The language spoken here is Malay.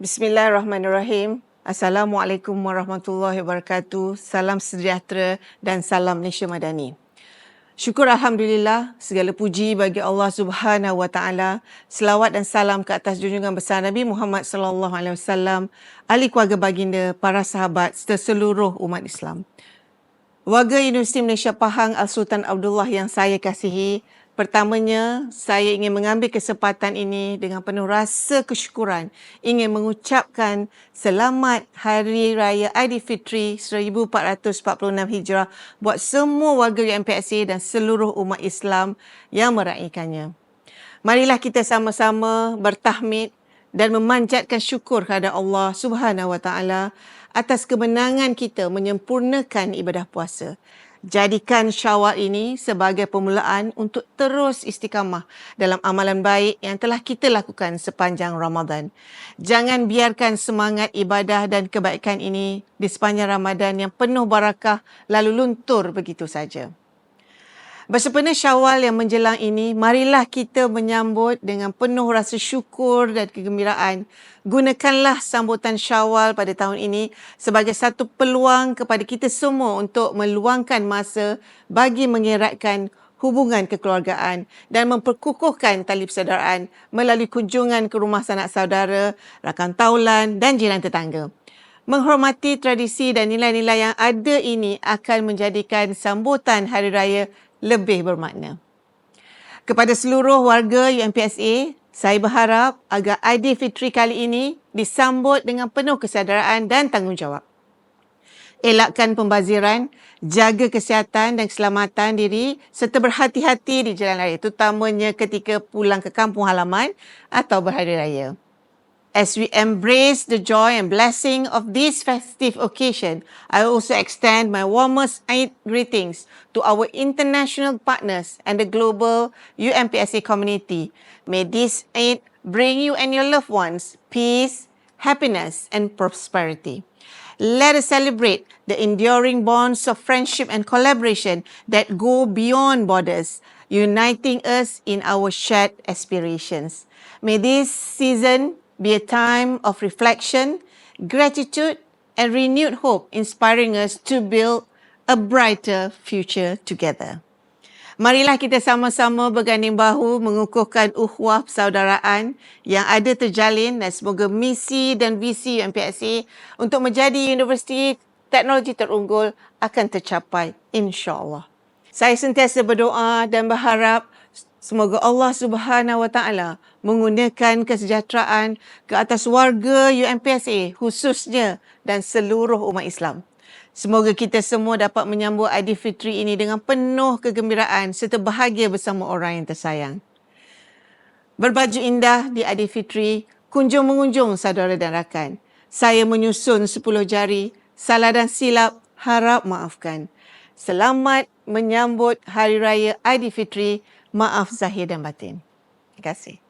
Bismillahirrahmanirrahim. Assalamualaikum warahmatullahi wabarakatuh. Salam sejahtera dan salam Malaysia Madani. Syukur Alhamdulillah, segala puji bagi Allah Subhanahu Wa Taala. Selawat dan salam ke atas junjungan besar Nabi Muhammad Sallallahu Alaihi Wasallam, ahli keluarga baginda, para sahabat serta seluruh umat Islam. Warga Universiti Malaysia Pahang Al-Sultan Abdullah yang saya kasihi, Pertamanya, saya ingin mengambil kesempatan ini dengan penuh rasa kesyukuran ingin mengucapkan selamat Hari Raya Aidilfitri 1446 Hijrah buat semua warga UMPSA dan seluruh umat Islam yang meraihkannya. Marilah kita sama-sama bertahmid dan memanjatkan syukur kepada Allah Subhanahu Wa Taala atas kemenangan kita menyempurnakan ibadah puasa. Jadikan syawal ini sebagai permulaan untuk terus istiqamah dalam amalan baik yang telah kita lakukan sepanjang Ramadan. Jangan biarkan semangat ibadah dan kebaikan ini di sepanjang Ramadan yang penuh barakah lalu luntur begitu saja. Bersempena syawal yang menjelang ini, marilah kita menyambut dengan penuh rasa syukur dan kegembiraan. Gunakanlah sambutan syawal pada tahun ini sebagai satu peluang kepada kita semua untuk meluangkan masa bagi mengeratkan hubungan kekeluargaan dan memperkukuhkan tali persaudaraan melalui kunjungan ke rumah sanak saudara, rakan taulan dan jiran tetangga. Menghormati tradisi dan nilai-nilai yang ada ini akan menjadikan sambutan Hari Raya lebih bermakna. Kepada seluruh warga UMPSA, saya berharap agar Aidilfitri kali ini disambut dengan penuh kesedaran dan tanggungjawab. Elakkan pembaziran, jaga kesihatan dan keselamatan diri serta berhati-hati di jalan raya, terutamanya ketika pulang ke kampung halaman atau berhari raya. As we embrace the joy and blessing of this festive occasion, I also extend my warmest greetings to our international partners and the global UMPSA community. May this Eid bring you and your loved ones peace, happiness, and prosperity. Let us celebrate the enduring bonds of friendship and collaboration that go beyond borders, uniting us in our shared aspirations. May this season be a time of reflection, gratitude, and renewed hope, inspiring us to build a brighter future together. Marilah kita sama-sama berganding bahu mengukuhkan uhwah persaudaraan yang ada terjalin dan semoga misi dan visi UMPSA untuk menjadi universiti teknologi terunggul akan tercapai insya-Allah. Saya sentiasa berdoa dan berharap Semoga Allah Subhanahu Wa Taala menggunakan kesejahteraan ke atas warga UMPSA khususnya dan seluruh umat Islam. Semoga kita semua dapat menyambut Aidilfitri ini dengan penuh kegembiraan serta bahagia bersama orang yang tersayang. Berbaju indah di Aidilfitri, kunjung mengunjung saudara dan rakan. Saya menyusun 10 jari, salah dan silap harap maafkan. Selamat menyambut Hari Raya Aidilfitri Maaf zahir dan batin. Terima kasih.